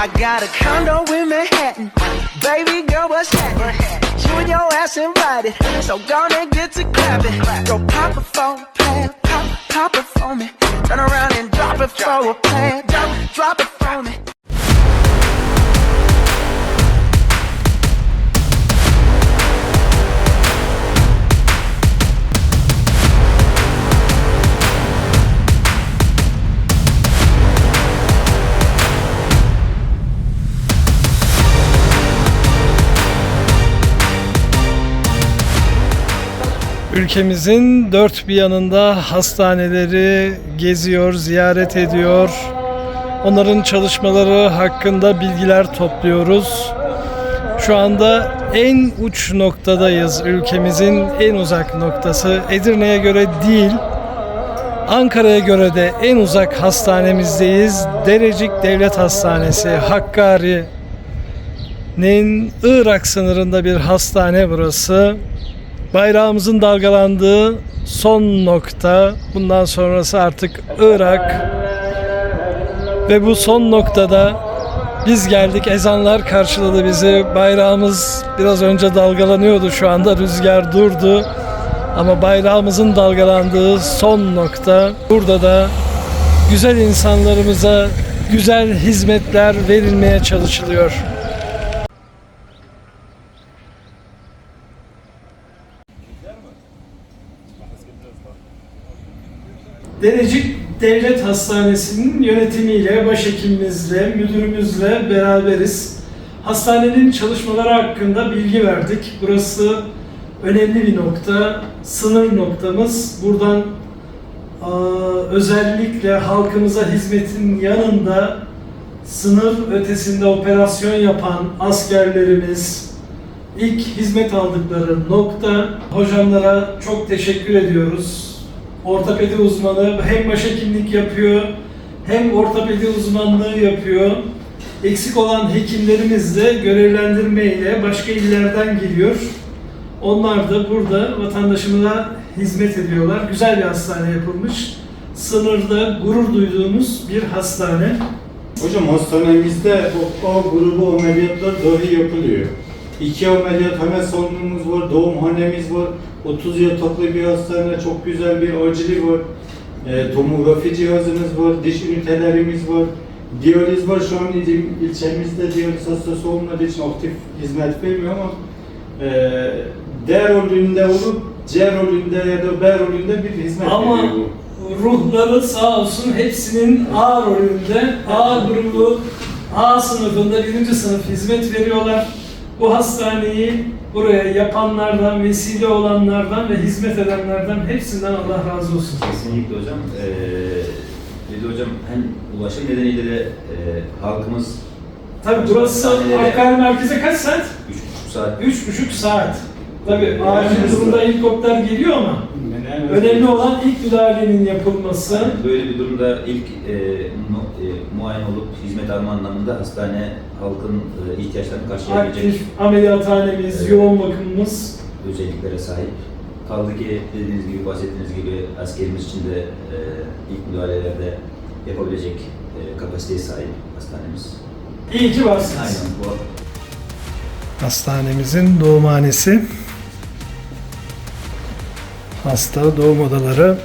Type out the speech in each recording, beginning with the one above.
I got a condo in Manhattan. Baby girl, what's happening? You and your ass invited. So gonna get to clapping. Go pop it for a. Pop, pop it for me. Turn around and drop it for a plan. Drop, drop it for me. Ülkemizin dört bir yanında hastaneleri geziyor, ziyaret ediyor. Onların çalışmaları hakkında bilgiler topluyoruz. Şu anda en uç noktadayız. Ülkemizin en uzak noktası. Edirne'ye göre değil, Ankara'ya göre de en uzak hastanemizdeyiz. Derecik Devlet Hastanesi, Hakkari'nin Irak sınırında bir hastane burası. Bayrağımızın dalgalandığı son nokta. Bundan sonrası artık Irak. Ve bu son noktada biz geldik. Ezanlar karşıladı bizi. Bayrağımız biraz önce dalgalanıyordu. Şu anda rüzgar durdu. Ama bayrağımızın dalgalandığı son nokta. Burada da güzel insanlarımıza güzel hizmetler verilmeye çalışılıyor. Derecik Devlet Hastanesi'nin yönetimiyle, başhekimimizle, müdürümüzle beraberiz. Hastanenin çalışmaları hakkında bilgi verdik. Burası önemli bir nokta, sınır noktamız. Buradan özellikle halkımıza hizmetin yanında sınır ötesinde operasyon yapan askerlerimiz, ilk hizmet aldıkları nokta. Hocamlara çok teşekkür ediyoruz ortopedi uzmanı hem başhekimlik yapıyor hem ortopedi uzmanlığı yapıyor. Eksik olan hekimlerimiz de görevlendirme ile başka illerden geliyor. Onlar da burada vatandaşımıza hizmet ediyorlar. Güzel bir hastane yapılmış. Sınırda gurur duyduğumuz bir hastane. Hocam hastanemizde o A grubu ameliyatlar dahi yapılıyor. İki ameliyat hemen salonumuz var, doğumhanemiz var. 30 yataklı bir hastane, çok güzel bir acili var. E, tomografi cihazımız var, diş ünitelerimiz var. Diyaliz var şu an il- ilçemizde diyaliz hastası olmadığı için aktif hizmet vermiyor ama e, D rolünde olup C rolünde ya da B rolünde bir hizmet Ama veriyor bu. ruhları sağ olsun hepsinin A rolünde, A grubu, A sınıfında birinci sınıf hizmet veriyorlar. Bu hastaneyi buraya yapanlardan, vesile olanlardan ve hizmet edenlerden hepsinden Allah razı olsun. Kesinlikle hocam. Ee, hocam hem ulaşım nedeniyle de e, halkımız Tabii burası Hakkari merkeze kaç saat? 3,5 saat Üç buçuk saat. Tabii acil evet. durumda helikopter geliyor ama önemli olan ilk müdahalenin yapılması. Yani böyle bir durumda ilk e, mu, e, muayene olup hizmet alma anlamında hastane halkın e, ihtiyaçlarını karşılayabilecek Aktif ameliyathanemiz, Evet. yoğun bakımımız. özelliklere sahip. Kaldı ki dediğiniz gibi, bahsettiğiniz gibi askerimiz için de e, ilk müdahalelerde yapabilecek e, kapasiteye sahip hastanemiz. İyi ki varsınız. Aynen bu Hastanemizin doğumhanesi. Hasta doğum odaları.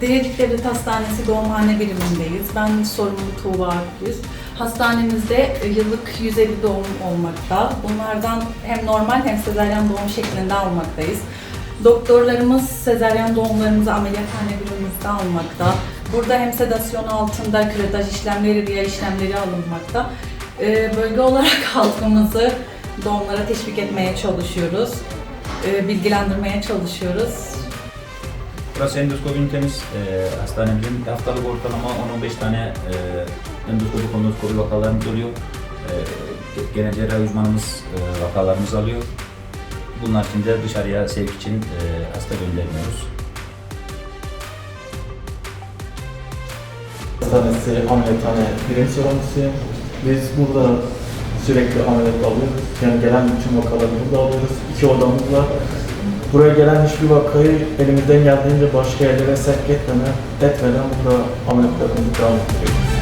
Derecik Devlet Hastanesi doğumhane birimindeyiz. Ben sorumlu Tuğba Akgüz. Hastanemizde yıllık 150 doğum olmakta. Bunlardan hem normal hem sezaryen doğum şeklinde almaktayız. Doktorlarımız sezaryen doğumlarımızı ameliyathane birimimizde almakta. Burada hem sedasyon altında küretaj işlemleri, riya işlemleri alınmakta. Ee, Bölge olarak halkımızı doğumlara teşvik etmeye çalışıyoruz. Ee, Bilgilendirmeye çalışıyoruz. Burası endoskopi ünitemiz. E, hastanemizin haftalık ortalama 10-15 tane e, endoskopi kolonoskopi vakalarımız oluyor. E, genel cerrahi uzmanımız e, vakalarımızı alıyor. Bunlar için de dışarıya sevk için e, hasta göndermiyoruz. Hastanesi ameliyathane birinci sorumlusuyum. Biz burada sürekli ameliyat alıyoruz. Yani gelen bütün vakaları burada alıyoruz. İki odamız var. Buraya gelen hiçbir vakayı elimizden geldiğince başka yerlere sevk etmeden, etmeden burada ameliyatlarımızı devam ettiriyoruz.